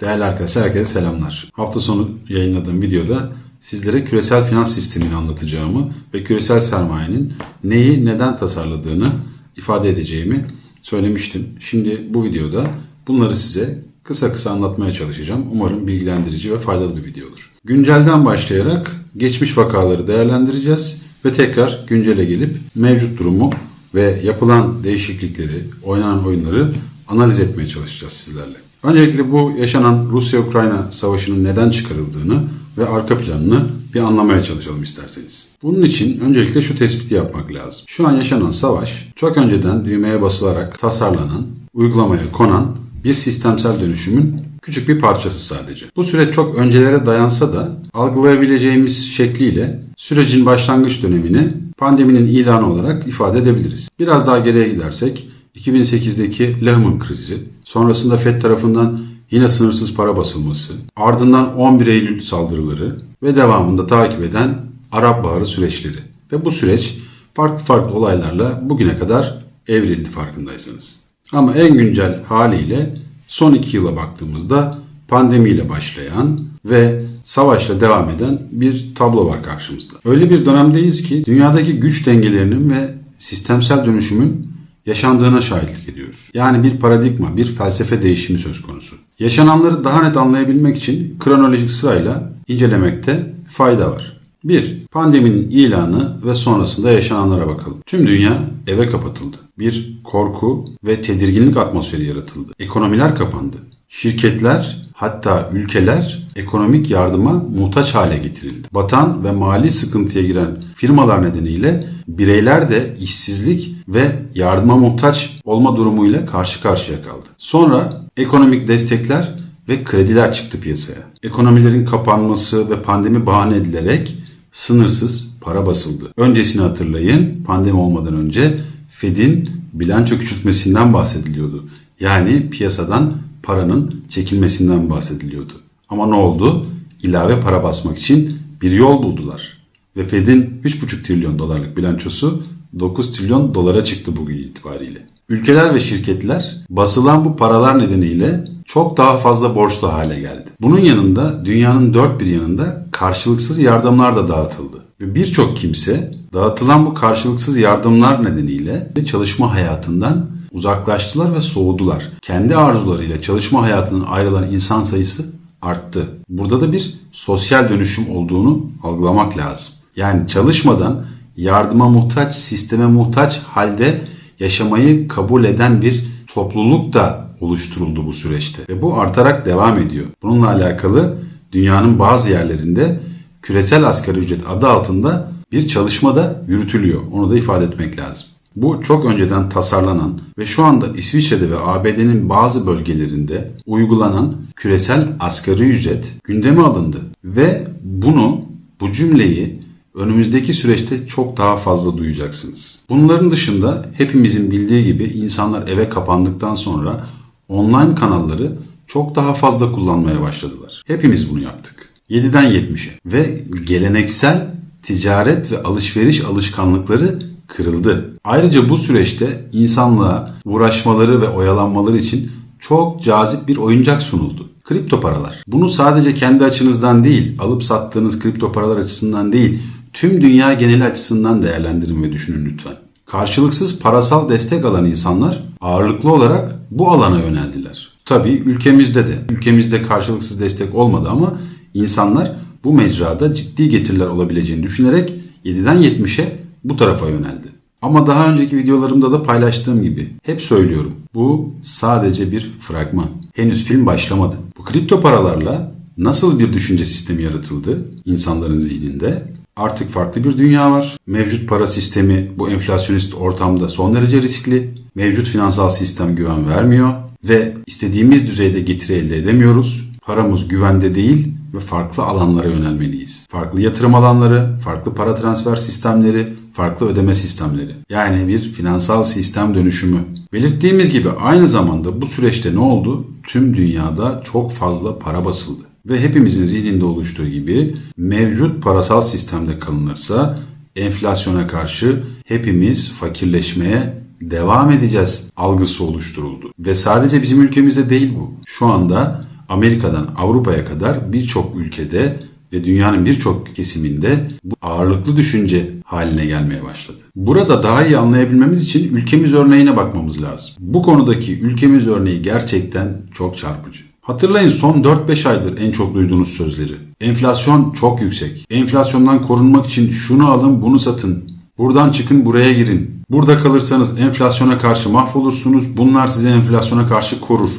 Değerli arkadaşlar herkese selamlar. Hafta sonu yayınladığım videoda sizlere küresel finans sistemini anlatacağımı ve küresel sermayenin neyi neden tasarladığını ifade edeceğimi söylemiştim. Şimdi bu videoda bunları size kısa kısa anlatmaya çalışacağım. Umarım bilgilendirici ve faydalı bir video olur. Güncelden başlayarak geçmiş vakaları değerlendireceğiz ve tekrar güncele gelip mevcut durumu ve yapılan değişiklikleri, oynanan oyunları analiz etmeye çalışacağız sizlerle. Öncelikle bu yaşanan Rusya-Ukrayna savaşının neden çıkarıldığını ve arka planını bir anlamaya çalışalım isterseniz. Bunun için öncelikle şu tespiti yapmak lazım. Şu an yaşanan savaş çok önceden düğmeye basılarak tasarlanan, uygulamaya konan bir sistemsel dönüşümün küçük bir parçası sadece. Bu süreç çok öncelere dayansa da algılayabileceğimiz şekliyle sürecin başlangıç dönemini pandeminin ilanı olarak ifade edebiliriz. Biraz daha geriye gidersek 2008'deki Lehman krizi, sonrasında FED tarafından yine sınırsız para basılması, ardından 11 Eylül saldırıları ve devamında takip eden Arap Baharı süreçleri. Ve bu süreç farklı farklı olaylarla bugüne kadar evrildi farkındaysanız. Ama en güncel haliyle son iki yıla baktığımızda pandemiyle başlayan ve savaşla devam eden bir tablo var karşımızda. Öyle bir dönemdeyiz ki dünyadaki güç dengelerinin ve sistemsel dönüşümün yaşandığına şahitlik ediyoruz. Yani bir paradigma, bir felsefe değişimi söz konusu. Yaşananları daha net anlayabilmek için kronolojik sırayla incelemekte fayda var. 1. Pandeminin ilanı ve sonrasında yaşananlara bakalım. Tüm dünya eve kapatıldı. Bir korku ve tedirginlik atmosferi yaratıldı. Ekonomiler kapandı. Şirketler hatta ülkeler ekonomik yardıma muhtaç hale getirildi. Batan ve mali sıkıntıya giren firmalar nedeniyle bireyler de işsizlik ve yardıma muhtaç olma durumuyla karşı karşıya kaldı. Sonra ekonomik destekler ve krediler çıktı piyasaya. Ekonomilerin kapanması ve pandemi bahane edilerek sınırsız para basıldı. Öncesini hatırlayın pandemi olmadan önce Fed'in bilanço küçültmesinden bahsediliyordu. Yani piyasadan paranın çekilmesinden bahsediliyordu. Ama ne oldu? İlave para basmak için bir yol buldular. Ve Fed'in 3,5 trilyon dolarlık bilançosu 9 trilyon dolara çıktı bugün itibariyle. Ülkeler ve şirketler basılan bu paralar nedeniyle çok daha fazla borçlu hale geldi. Bunun yanında dünyanın dört bir yanında karşılıksız yardımlar da dağıtıldı. Ve birçok kimse dağıtılan bu karşılıksız yardımlar nedeniyle çalışma hayatından uzaklaştılar ve soğudular. Kendi arzularıyla çalışma hayatından ayrılan insan sayısı arttı. Burada da bir sosyal dönüşüm olduğunu algılamak lazım. Yani çalışmadan yardıma muhtaç, sisteme muhtaç halde yaşamayı kabul eden bir topluluk da oluşturuldu bu süreçte. Ve bu artarak devam ediyor. Bununla alakalı dünyanın bazı yerlerinde küresel asgari ücret adı altında bir çalışma da yürütülüyor. Onu da ifade etmek lazım. Bu çok önceden tasarlanan ve şu anda İsviçre'de ve ABD'nin bazı bölgelerinde uygulanan küresel asgari ücret gündeme alındı. Ve bunu, bu cümleyi önümüzdeki süreçte çok daha fazla duyacaksınız. Bunların dışında hepimizin bildiği gibi insanlar eve kapandıktan sonra online kanalları çok daha fazla kullanmaya başladılar. Hepimiz bunu yaptık. 7'den 70'e ve geleneksel ticaret ve alışveriş alışkanlıkları kırıldı. Ayrıca bu süreçte insanlığa uğraşmaları ve oyalanmaları için çok cazip bir oyuncak sunuldu. Kripto paralar. Bunu sadece kendi açınızdan değil, alıp sattığınız kripto paralar açısından değil, tüm dünya geneli açısından değerlendirin ve düşünün lütfen. Karşılıksız parasal destek alan insanlar ağırlıklı olarak bu alana yöneldiler. Tabii ülkemizde de. Ülkemizde karşılıksız destek olmadı ama insanlar bu mecrada ciddi getiriler olabileceğini düşünerek 7'den 70'e bu tarafa yöneldi. Ama daha önceki videolarımda da paylaştığım gibi hep söylüyorum. Bu sadece bir fragman. Henüz film başlamadı. Bu kripto paralarla nasıl bir düşünce sistemi yaratıldı insanların zihninde? Artık farklı bir dünya var. Mevcut para sistemi bu enflasyonist ortamda son derece riskli. Mevcut finansal sistem güven vermiyor ve istediğimiz düzeyde getiri elde edemiyoruz. Paramız güvende değil ve farklı alanlara yönelmeliyiz. Farklı yatırım alanları, farklı para transfer sistemleri, farklı ödeme sistemleri. Yani bir finansal sistem dönüşümü. Belirttiğimiz gibi aynı zamanda bu süreçte ne oldu? Tüm dünyada çok fazla para basıldı. Ve hepimizin zihninde oluştuğu gibi mevcut parasal sistemde kalınırsa enflasyona karşı hepimiz fakirleşmeye devam edeceğiz algısı oluşturuldu. Ve sadece bizim ülkemizde değil bu. Şu anda Amerika'dan Avrupa'ya kadar birçok ülkede ve dünyanın birçok kesiminde bu ağırlıklı düşünce haline gelmeye başladı. Burada daha iyi anlayabilmemiz için ülkemiz örneğine bakmamız lazım. Bu konudaki ülkemiz örneği gerçekten çok çarpıcı. Hatırlayın son 4-5 aydır en çok duyduğunuz sözleri. Enflasyon çok yüksek. Enflasyondan korunmak için şunu alın bunu satın. Buradan çıkın buraya girin. Burada kalırsanız enflasyona karşı mahvolursunuz. Bunlar sizi enflasyona karşı korur.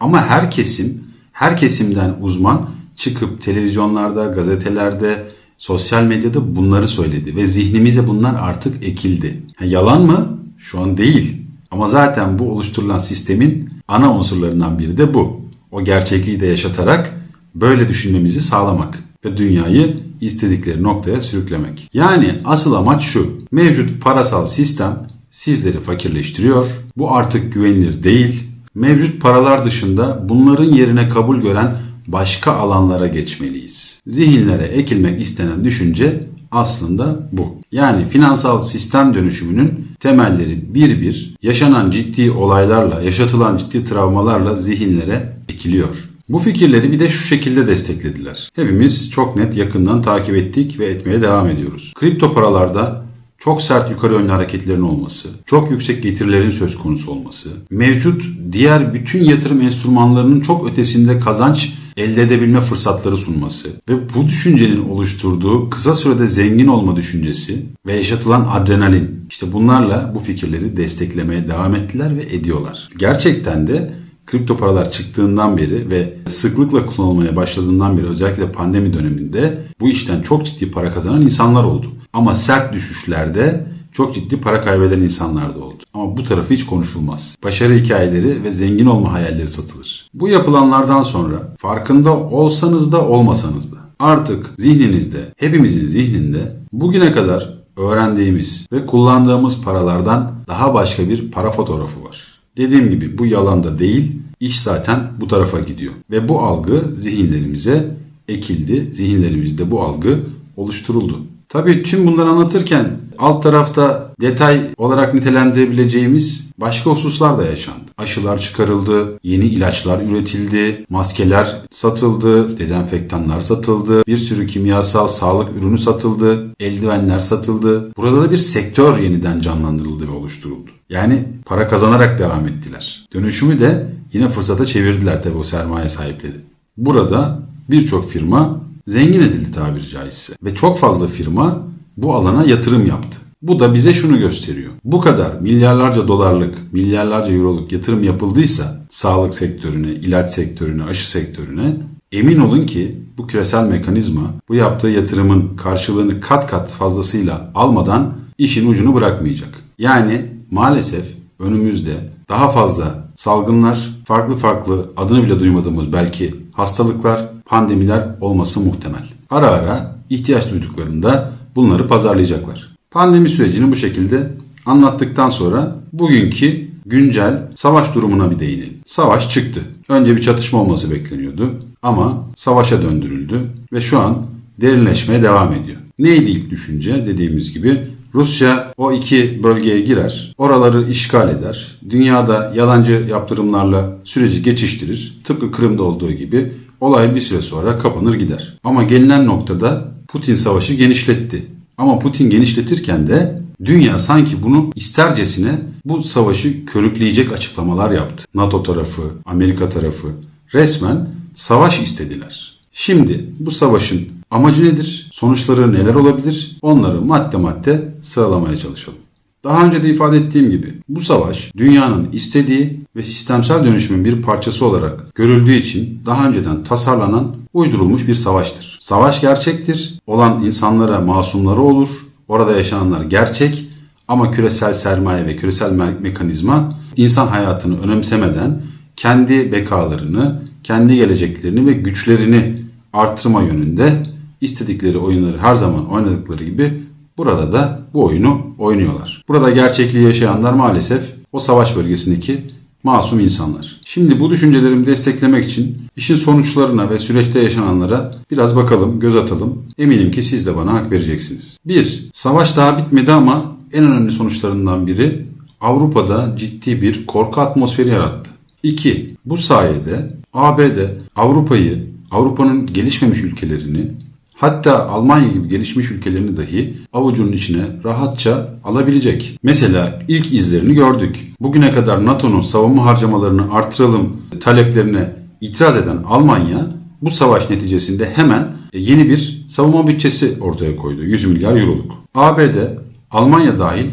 Ama her kesim, her kesimden uzman çıkıp televizyonlarda, gazetelerde, sosyal medyada bunları söyledi ve zihnimize bunlar artık ekildi. Ha, yalan mı? Şu an değil. Ama zaten bu oluşturulan sistemin ana unsurlarından biri de bu. O gerçekliği de yaşatarak böyle düşünmemizi sağlamak ve dünyayı istedikleri noktaya sürüklemek. Yani asıl amaç şu. Mevcut parasal sistem sizleri fakirleştiriyor. Bu artık güvenilir değil. Mevcut paralar dışında bunların yerine kabul gören başka alanlara geçmeliyiz. Zihinlere ekilmek istenen düşünce aslında bu. Yani finansal sistem dönüşümünün temelleri bir bir yaşanan ciddi olaylarla, yaşatılan ciddi travmalarla zihinlere ekiliyor. Bu fikirleri bir de şu şekilde desteklediler. Hepimiz çok net yakından takip ettik ve etmeye devam ediyoruz. Kripto paralarda çok sert yukarı yönlü hareketlerin olması, çok yüksek getirilerin söz konusu olması, mevcut diğer bütün yatırım enstrümanlarının çok ötesinde kazanç elde edebilme fırsatları sunması ve bu düşüncenin oluşturduğu kısa sürede zengin olma düşüncesi ve yaşatılan adrenalin işte bunlarla bu fikirleri desteklemeye devam ettiler ve ediyorlar. Gerçekten de kripto paralar çıktığından beri ve sıklıkla kullanılmaya başladığından beri özellikle pandemi döneminde bu işten çok ciddi para kazanan insanlar oldu. Ama sert düşüşlerde çok ciddi para kaybeden insanlar da oldu. Ama bu tarafı hiç konuşulmaz. Başarı hikayeleri ve zengin olma hayalleri satılır. Bu yapılanlardan sonra farkında olsanız da olmasanız da artık zihninizde, hepimizin zihninde bugüne kadar öğrendiğimiz ve kullandığımız paralardan daha başka bir para fotoğrafı var. Dediğim gibi bu yalan da değil, iş zaten bu tarafa gidiyor. Ve bu algı zihinlerimize ekildi, zihinlerimizde bu algı oluşturuldu. Tabii tüm bunları anlatırken alt tarafta detay olarak nitelendirebileceğimiz başka hususlar da yaşandı. Aşılar çıkarıldı, yeni ilaçlar üretildi, maskeler satıldı, dezenfektanlar satıldı, bir sürü kimyasal sağlık ürünü satıldı, eldivenler satıldı. Burada da bir sektör yeniden canlandırıldı ve oluşturuldu. Yani para kazanarak devam ettiler. Dönüşümü de yine fırsata çevirdiler tabii o sermaye sahipleri. Burada birçok firma zengin edildi tabiri caizse. Ve çok fazla firma bu alana yatırım yaptı. Bu da bize şunu gösteriyor. Bu kadar milyarlarca dolarlık, milyarlarca euroluk yatırım yapıldıysa sağlık sektörüne, ilaç sektörüne, aşı sektörüne emin olun ki bu küresel mekanizma bu yaptığı yatırımın karşılığını kat kat fazlasıyla almadan işin ucunu bırakmayacak. Yani maalesef önümüzde daha fazla salgınlar, farklı farklı adını bile duymadığımız belki hastalıklar, pandemiler olması muhtemel. Ara ara ihtiyaç duyduklarında bunları pazarlayacaklar. Pandemi sürecini bu şekilde anlattıktan sonra bugünkü güncel savaş durumuna bir değinelim. Savaş çıktı. Önce bir çatışma olması bekleniyordu ama savaşa döndürüldü ve şu an derinleşmeye devam ediyor. Neydi ilk düşünce? Dediğimiz gibi Rusya o iki bölgeye girer, oraları işgal eder, dünyada yalancı yaptırımlarla süreci geçiştirir. Tıpkı Kırım'da olduğu gibi olay bir süre sonra kapanır gider. Ama gelinen noktada Putin savaşı genişletti. Ama Putin genişletirken de dünya sanki bunu istercesine bu savaşı körükleyecek açıklamalar yaptı. NATO tarafı, Amerika tarafı resmen savaş istediler. Şimdi bu savaşın amacı nedir? Sonuçları neler olabilir? Onları madde madde sıralamaya çalışalım. Daha önce de ifade ettiğim gibi bu savaş dünyanın istediği ve sistemsel dönüşümün bir parçası olarak görüldüğü için daha önceden tasarlanan, uydurulmuş bir savaştır. Savaş gerçektir. Olan insanlara masumları olur. Orada yaşananlar gerçek ama küresel sermaye ve küresel me- mekanizma insan hayatını önemsemeden kendi bekalarını, kendi geleceklerini ve güçlerini artırma yönünde istedikleri oyunları her zaman oynadıkları gibi burada da bu oyunu oynuyorlar. Burada gerçekliği yaşayanlar maalesef o savaş bölgesindeki masum insanlar. Şimdi bu düşüncelerimi desteklemek için işin sonuçlarına ve süreçte yaşananlara biraz bakalım, göz atalım. Eminim ki siz de bana hak vereceksiniz. 1. Savaş daha bitmedi ama en önemli sonuçlarından biri Avrupa'da ciddi bir korku atmosferi yarattı. 2. Bu sayede ABD Avrupa'yı, Avrupa'nın gelişmemiş ülkelerini hatta Almanya gibi gelişmiş ülkelerini dahi avucunun içine rahatça alabilecek. Mesela ilk izlerini gördük. Bugüne kadar NATO'nun savunma harcamalarını artıralım taleplerine itiraz eden Almanya bu savaş neticesinde hemen yeni bir savunma bütçesi ortaya koydu. 100 milyar euroluk. ABD, Almanya dahil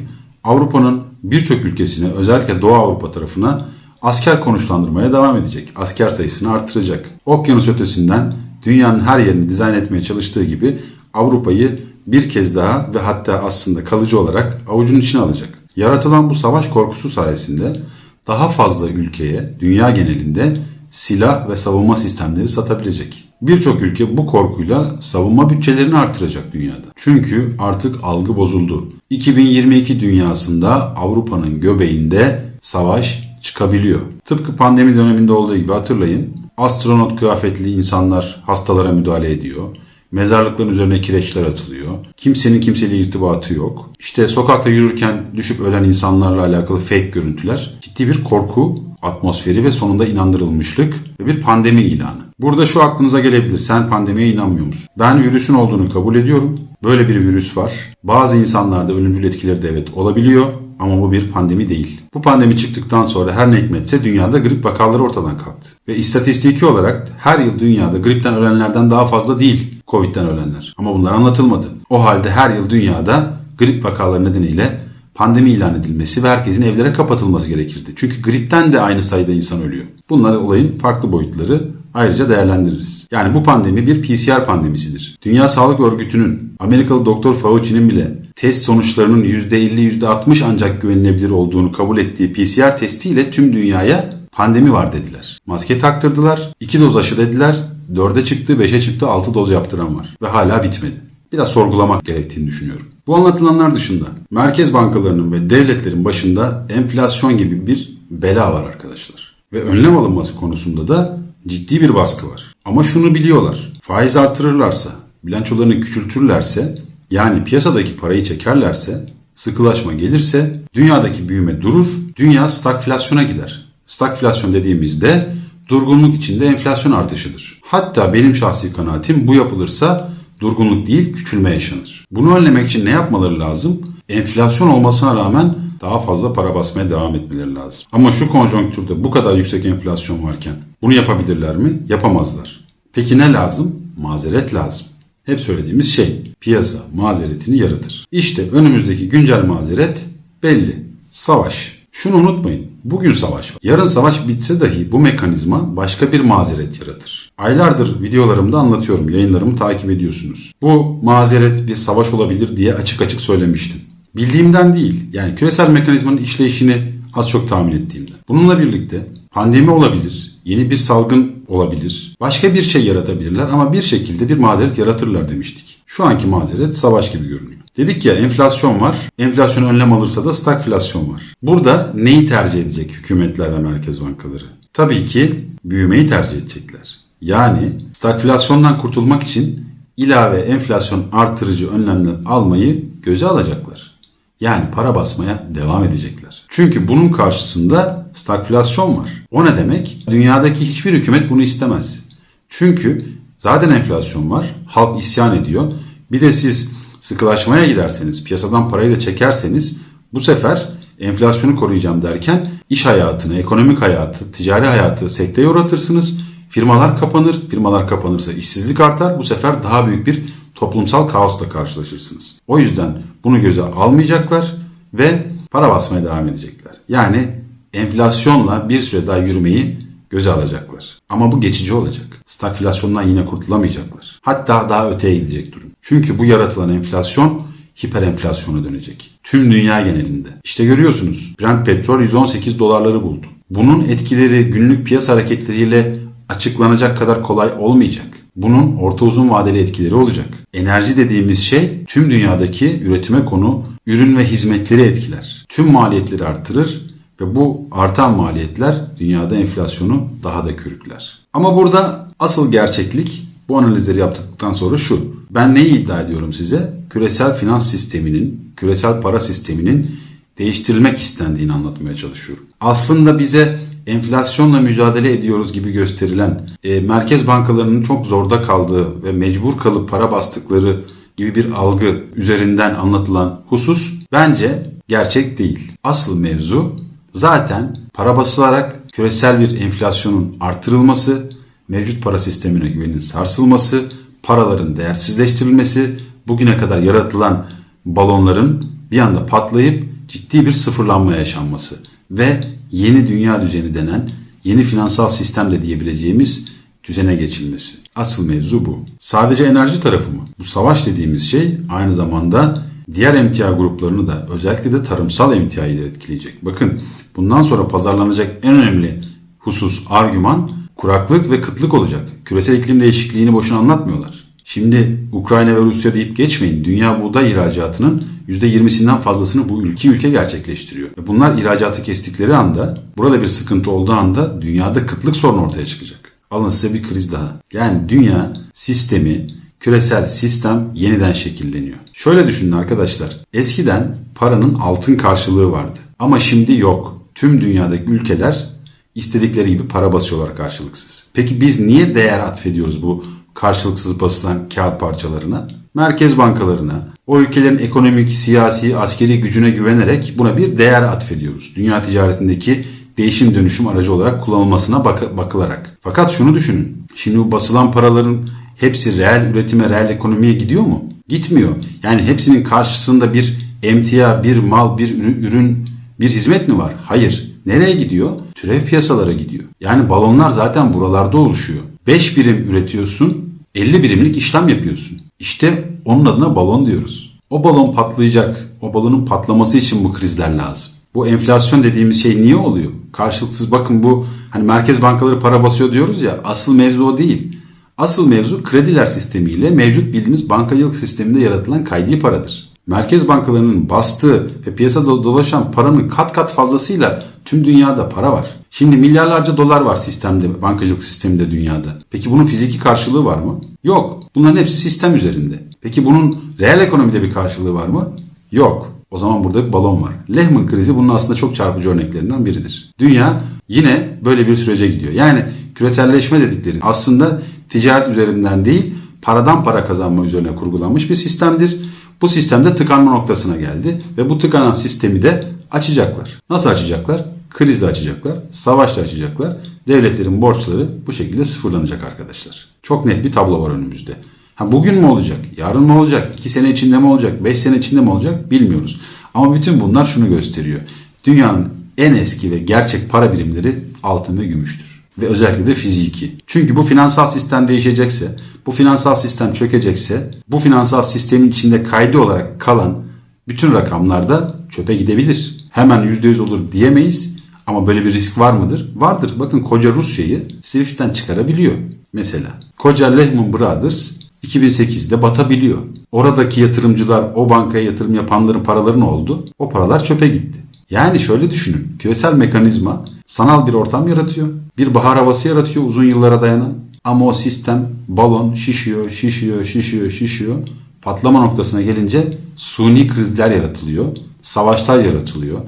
Avrupa'nın birçok ülkesine özellikle Doğu Avrupa tarafına asker konuşlandırmaya devam edecek. Asker sayısını artıracak. Okyanus ötesinden dünyanın her yerini dizayn etmeye çalıştığı gibi Avrupa'yı bir kez daha ve hatta aslında kalıcı olarak avucunun içine alacak. Yaratılan bu savaş korkusu sayesinde daha fazla ülkeye dünya genelinde silah ve savunma sistemleri satabilecek. Birçok ülke bu korkuyla savunma bütçelerini artıracak dünyada. Çünkü artık algı bozuldu. 2022 dünyasında Avrupa'nın göbeğinde savaş çıkabiliyor. Tıpkı pandemi döneminde olduğu gibi hatırlayın. Astronot kıyafetli insanlar hastalara müdahale ediyor. Mezarlıkların üzerine kireçler atılıyor. Kimsenin kimseyle irtibatı yok. İşte sokakta yürürken düşüp ölen insanlarla alakalı fake görüntüler. Ciddi bir korku atmosferi ve sonunda inandırılmışlık ve bir pandemi ilanı. Burada şu aklınıza gelebilir. Sen pandemiye inanmıyor musun? Ben virüsün olduğunu kabul ediyorum. Böyle bir virüs var. Bazı insanlarda ölümcül etkileri de evet olabiliyor. Ama bu bir pandemi değil. Bu pandemi çıktıktan sonra her ne hikmetse dünyada grip vakaları ortadan kalktı. Ve istatistiki olarak her yıl dünyada gripten ölenlerden daha fazla değil Covid'den ölenler. Ama bunlar anlatılmadı. O halde her yıl dünyada grip vakaları nedeniyle pandemi ilan edilmesi ve herkesin evlere kapatılması gerekirdi. Çünkü gripten de aynı sayıda insan ölüyor. Bunlar olayın farklı boyutları ayrıca değerlendiririz. Yani bu pandemi bir PCR pandemisidir. Dünya Sağlık Örgütü'nün, Amerikalı Doktor Fauci'nin bile test sonuçlarının %50 %60 ancak güvenilebilir olduğunu kabul ettiği PCR testiyle tüm dünyaya pandemi var dediler. Maske taktırdılar, 2 doz aşı dediler, 4'e çıktı, 5'e çıktı, 6 doz yaptıran var. Ve hala bitmedi. Biraz sorgulamak gerektiğini düşünüyorum. Bu anlatılanlar dışında merkez bankalarının ve devletlerin başında enflasyon gibi bir bela var arkadaşlar. Ve önlem alınması konusunda da ciddi bir baskı var. Ama şunu biliyorlar. Faiz artırırlarsa, bilançolarını küçültürlerse, yani piyasadaki parayı çekerlerse, sıkılaşma gelirse dünyadaki büyüme durur, dünya stagflasyona gider. Stagflasyon dediğimizde durgunluk içinde enflasyon artışıdır. Hatta benim şahsi kanaatim bu yapılırsa durgunluk değil küçülme yaşanır. Bunu önlemek için ne yapmaları lazım? Enflasyon olmasına rağmen daha fazla para basmaya devam etmeleri lazım. Ama şu konjonktürde bu kadar yüksek enflasyon varken bunu yapabilirler mi? Yapamazlar. Peki ne lazım? Mazeret lazım. Hep söylediğimiz şey piyasa mazeretini yaratır. İşte önümüzdeki güncel mazeret belli. Savaş. Şunu unutmayın. Bugün savaş var. Yarın savaş bitse dahi bu mekanizma başka bir mazeret yaratır. Aylardır videolarımda anlatıyorum. Yayınlarımı takip ediyorsunuz. Bu mazeret bir savaş olabilir diye açık açık söylemiştim. Bildiğimden değil. Yani küresel mekanizmanın işleyişini az çok tahmin ettiğimden. Bununla birlikte pandemi olabilir, yeni bir salgın olabilir, başka bir şey yaratabilirler ama bir şekilde bir mazeret yaratırlar demiştik. Şu anki mazeret savaş gibi görünüyor. Dedik ya enflasyon var. Enflasyon önlem alırsa da stagflasyon var. Burada neyi tercih edecek hükümetler ve merkez bankaları? Tabii ki büyümeyi tercih edecekler. Yani stagflasyondan kurtulmak için ilave enflasyon artırıcı önlemler almayı göze alacaklar. Yani para basmaya devam edecekler. Çünkü bunun karşısında stagflasyon var. O ne demek? Dünyadaki hiçbir hükümet bunu istemez. Çünkü zaten enflasyon var. Halk isyan ediyor. Bir de siz sıkılaşmaya giderseniz, piyasadan parayı da çekerseniz bu sefer enflasyonu koruyacağım derken iş hayatını, ekonomik hayatı, ticari hayatı sekteye uğratırsınız. Firmalar kapanır. Firmalar kapanırsa işsizlik artar. Bu sefer daha büyük bir toplumsal kaosla karşılaşırsınız. O yüzden bunu göze almayacaklar ve para basmaya devam edecekler. Yani enflasyonla bir süre daha yürümeyi göze alacaklar. Ama bu geçici olacak. Stagflasyondan yine kurtulamayacaklar. Hatta daha öteye gidecek durum. Çünkü bu yaratılan enflasyon hiper enflasyona dönecek. Tüm dünya genelinde. İşte görüyorsunuz Brent petrol 118 dolarları buldu. Bunun etkileri günlük piyasa hareketleriyle açıklanacak kadar kolay olmayacak. Bunun orta uzun vadeli etkileri olacak. Enerji dediğimiz şey tüm dünyadaki üretime konu ürün ve hizmetleri etkiler. Tüm maliyetleri artırır ve bu artan maliyetler dünyada enflasyonu daha da körükler. Ama burada asıl gerçeklik bu analizleri yaptıktan sonra şu. Ben neyi iddia ediyorum size? Küresel finans sisteminin, küresel para sisteminin değiştirilmek istendiğini anlatmaya çalışıyorum. Aslında bize enflasyonla mücadele ediyoruz gibi gösterilen, e, merkez bankalarının çok zorda kaldığı ve mecbur kalıp para bastıkları gibi bir algı üzerinden anlatılan husus bence gerçek değil. Asıl mevzu zaten para basılarak küresel bir enflasyonun artırılması, mevcut para sistemine güvenin sarsılması, paraların değersizleştirilmesi, bugüne kadar yaratılan balonların bir anda patlayıp ciddi bir sıfırlanma yaşanması ve yeni dünya düzeni denen yeni finansal sistem de diyebileceğimiz düzene geçilmesi. Asıl mevzu bu. Sadece enerji tarafı mı? Bu savaş dediğimiz şey aynı zamanda diğer emtia gruplarını da özellikle de tarımsal emtiayı da etkileyecek. Bakın bundan sonra pazarlanacak en önemli husus, argüman kuraklık ve kıtlık olacak. Küresel iklim değişikliğini boşuna anlatmıyorlar. Şimdi Ukrayna ve Rusya deyip geçmeyin. Dünya buğday ihracatının %20'sinden fazlasını bu iki ülke gerçekleştiriyor. Bunlar ihracatı kestikleri anda, burada bir sıkıntı olduğu anda dünyada kıtlık sorunu ortaya çıkacak. Alın size bir kriz daha. Yani dünya sistemi, küresel sistem yeniden şekilleniyor. Şöyle düşünün arkadaşlar. Eskiden paranın altın karşılığı vardı. Ama şimdi yok. Tüm dünyadaki ülkeler istedikleri gibi para basıyorlar karşılıksız. Peki biz niye değer atfediyoruz bu karşılıksız basılan kağıt parçalarına? Merkez bankalarına, o ülkelerin ekonomik, siyasi, askeri gücüne güvenerek buna bir değer atfediyoruz. Dünya ticaretindeki değişim dönüşüm aracı olarak kullanılmasına bak- bakılarak. Fakat şunu düşünün. Şimdi bu basılan paraların hepsi reel üretime, reel ekonomiye gidiyor mu? Gitmiyor. Yani hepsinin karşısında bir emtia, bir mal, bir ürün, bir hizmet mi var? Hayır. Nereye gidiyor? Türev piyasalara gidiyor. Yani balonlar zaten buralarda oluşuyor. 5 birim üretiyorsun, 50 birimlik işlem yapıyorsun. İşte onun adına balon diyoruz. O balon patlayacak. O balonun patlaması için bu krizler lazım. Bu enflasyon dediğimiz şey niye oluyor? Karşılıksız bakın bu hani merkez bankaları para basıyor diyoruz ya asıl mevzu o değil. Asıl mevzu krediler sistemiyle mevcut bildiğimiz bankacılık sisteminde yaratılan kaydi paradır. Merkez bankalarının bastığı ve piyasada dolaşan paranın kat kat fazlasıyla tüm dünyada para var. Şimdi milyarlarca dolar var sistemde, bankacılık sisteminde dünyada. Peki bunun fiziki karşılığı var mı? Yok. Bunların hepsi sistem üzerinde. Peki bunun reel ekonomide bir karşılığı var mı? Yok. O zaman burada bir balon var. Lehman krizi bunun aslında çok çarpıcı örneklerinden biridir. Dünya yine böyle bir sürece gidiyor. Yani küreselleşme dedikleri aslında ticaret üzerinden değil paradan para kazanma üzerine kurgulanmış bir sistemdir. Bu sistemde tıkanma noktasına geldi ve bu tıkanan sistemi de açacaklar. Nasıl açacaklar? Krizle açacaklar, savaşla açacaklar. Devletlerin borçları bu şekilde sıfırlanacak arkadaşlar. Çok net bir tablo var önümüzde. Ha bugün mü olacak? Yarın mı olacak? 2 sene içinde mi olacak? 5 sene içinde mi olacak? Bilmiyoruz. Ama bütün bunlar şunu gösteriyor. Dünyanın en eski ve gerçek para birimleri altın ve gümüştür. Ve özellikle de fiziki. Çünkü bu finansal sistem değişecekse, bu finansal sistem çökecekse, bu finansal sistemin içinde kaydı olarak kalan bütün rakamlar da çöpe gidebilir. Hemen %100 olur diyemeyiz ama böyle bir risk var mıdır? Vardır. Bakın koca Rusya'yı Swift'ten çıkarabiliyor mesela. Koca Lehman Brothers 2008'de batabiliyor. Oradaki yatırımcılar o bankaya yatırım yapanların paraları ne oldu? O paralar çöpe gitti. Yani şöyle düşünün. Küresel mekanizma sanal bir ortam yaratıyor. Bir bahar havası yaratıyor uzun yıllara dayanan. Ama o sistem balon şişiyor, şişiyor, şişiyor, şişiyor. Patlama noktasına gelince suni krizler yaratılıyor. Savaşlar yaratılıyor.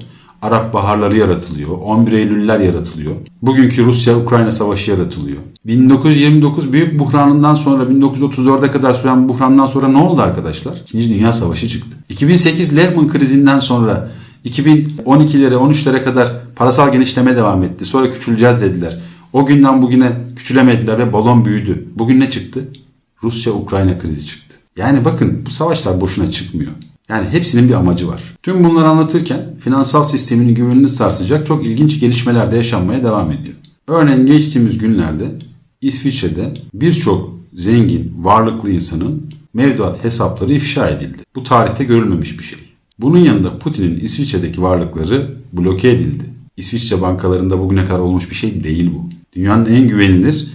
Arap baharları yaratılıyor. 11 Eylüller yaratılıyor. Bugünkü Rusya-Ukrayna savaşı yaratılıyor. 1929 büyük buhranından sonra 1934'e kadar süren buhrandan sonra ne oldu arkadaşlar? İkinci Dünya Savaşı çıktı. 2008 Lehman krizinden sonra 2012'lere 13'lere kadar parasal genişleme devam etti. Sonra küçüleceğiz dediler. O günden bugüne küçülemediler ve balon büyüdü. Bugün ne çıktı? Rusya-Ukrayna krizi çıktı. Yani bakın bu savaşlar boşuna çıkmıyor. Yani hepsinin bir amacı var. Tüm bunları anlatırken finansal sisteminin güvenini sarsacak çok ilginç gelişmeler de yaşanmaya devam ediyor. Örneğin geçtiğimiz günlerde İsviçre'de birçok zengin, varlıklı insanın mevduat hesapları ifşa edildi. Bu tarihte görülmemiş bir şey. Bunun yanında Putin'in İsviçre'deki varlıkları bloke edildi. İsviçre bankalarında bugüne kadar olmuş bir şey değil bu. Dünyanın en güvenilir,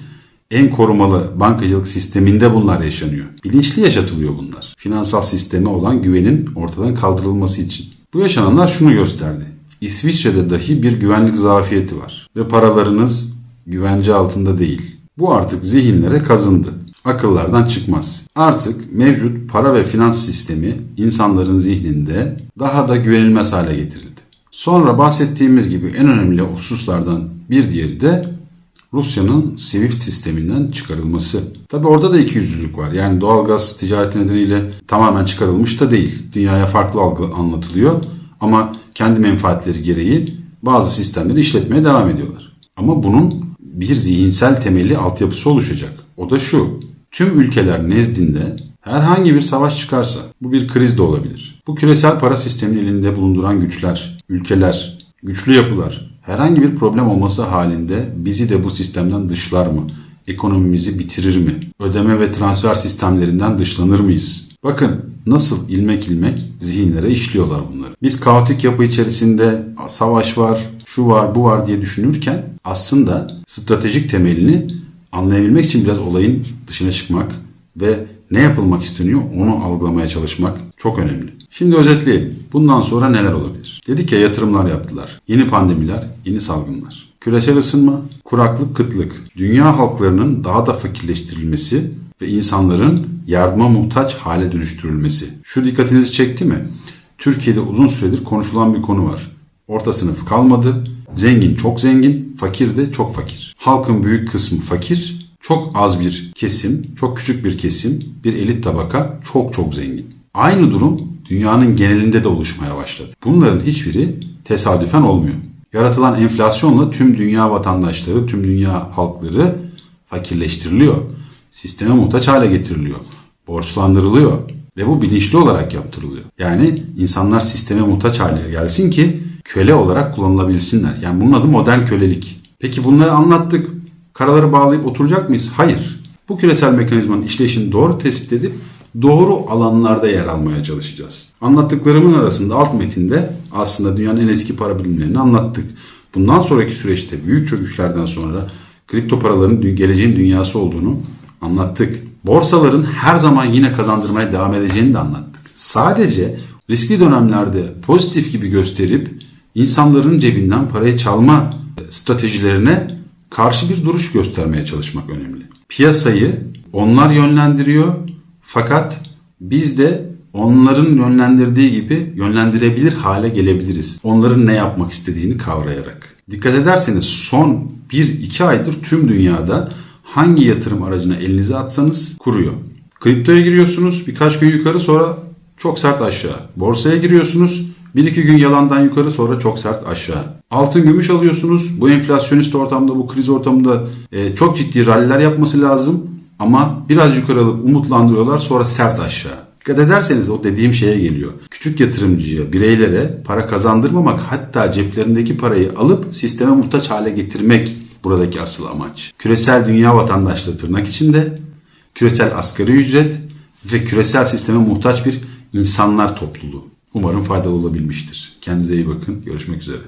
en korumalı bankacılık sisteminde bunlar yaşanıyor. Bilinçli yaşatılıyor bunlar. Finansal sisteme olan güvenin ortadan kaldırılması için. Bu yaşananlar şunu gösterdi. İsviçre'de dahi bir güvenlik zafiyeti var ve paralarınız güvence altında değil. Bu artık zihinlere kazındı. Akıllardan çıkmaz. Artık mevcut para ve finans sistemi insanların zihninde daha da güvenilmez hale getirildi. Sonra bahsettiğimiz gibi en önemli hususlardan bir diğeri de Rusya'nın SWIFT sisteminden çıkarılması. Tabi orada da ikiyüzlülük var. Yani doğalgaz ticareti nedeniyle tamamen çıkarılmış da değil. Dünyaya farklı algı anlatılıyor. Ama kendi menfaatleri gereği bazı sistemleri işletmeye devam ediyorlar. Ama bunun bir zihinsel temeli altyapısı oluşacak. O da şu. Tüm ülkeler nezdinde herhangi bir savaş çıkarsa, bu bir kriz de olabilir. Bu küresel para sisteminin elinde bulunduran güçler, ülkeler, güçlü yapılar herhangi bir problem olması halinde bizi de bu sistemden dışlar mı? Ekonomimizi bitirir mi? Ödeme ve transfer sistemlerinden dışlanır mıyız? Bakın nasıl ilmek ilmek zihinlere işliyorlar bunları. Biz kaotik yapı içerisinde savaş var, şu var, bu var diye düşünürken aslında stratejik temelini anlayabilmek için biraz olayın dışına çıkmak ve ne yapılmak isteniyor onu algılamaya çalışmak çok önemli. Şimdi özetleyelim. Bundan sonra neler olabilir? Dedik ya yatırımlar yaptılar. Yeni pandemiler, yeni salgınlar. Küresel ısınma, kuraklık, kıtlık, dünya halklarının daha da fakirleştirilmesi ve insanların yardıma muhtaç hale dönüştürülmesi. Şu dikkatinizi çekti mi? Türkiye'de uzun süredir konuşulan bir konu var. Orta sınıf kalmadı. Zengin çok zengin, fakir de çok fakir. Halkın büyük kısmı fakir, çok az bir kesim, çok küçük bir kesim, bir elit tabaka çok çok zengin. Aynı durum dünyanın genelinde de oluşmaya başladı. Bunların hiçbiri tesadüfen olmuyor. Yaratılan enflasyonla tüm dünya vatandaşları, tüm dünya halkları fakirleştiriliyor. Sisteme muhtaç hale getiriliyor. Borçlandırılıyor. Ve bu bilinçli olarak yaptırılıyor. Yani insanlar sisteme muhtaç hale gelsin ki köle olarak kullanılabilsinler. Yani bunun adı modern kölelik. Peki bunları anlattık. Karaları bağlayıp oturacak mıyız? Hayır. Bu küresel mekanizmanın işleyişini doğru tespit edip doğru alanlarda yer almaya çalışacağız. Anlattıklarımın arasında alt metinde aslında dünyanın en eski para bilimlerini anlattık. Bundan sonraki süreçte büyük çöküşlerden sonra kripto paraların geleceğin dünyası olduğunu anlattık. Borsaların her zaman yine kazandırmaya devam edeceğini de anlattık. Sadece riskli dönemlerde pozitif gibi gösterip insanların cebinden parayı çalma stratejilerine karşı bir duruş göstermeye çalışmak önemli. Piyasayı onlar yönlendiriyor fakat biz de onların yönlendirdiği gibi yönlendirebilir hale gelebiliriz. Onların ne yapmak istediğini kavrayarak. Dikkat ederseniz son 1-2 aydır tüm dünyada hangi yatırım aracına elinizi atsanız kuruyor. Kriptoya giriyorsunuz birkaç gün yukarı sonra çok sert aşağı. Borsaya giriyorsunuz bir iki gün yalandan yukarı sonra çok sert aşağı. Altın gümüş alıyorsunuz. Bu enflasyonist ortamda, bu kriz ortamında e, çok ciddi ralliler yapması lazım. Ama biraz yukarı alıp umutlandırıyorlar sonra sert aşağı. Dikkat ederseniz o dediğim şeye geliyor. Küçük yatırımcıya, bireylere para kazandırmamak hatta ceplerindeki parayı alıp sisteme muhtaç hale getirmek buradaki asıl amaç. Küresel dünya vatandaşlığı tırnak içinde, küresel asgari ücret ve küresel sisteme muhtaç bir insanlar topluluğu. Umarım faydalı olabilmiştir. Kendinize iyi bakın. Görüşmek üzere.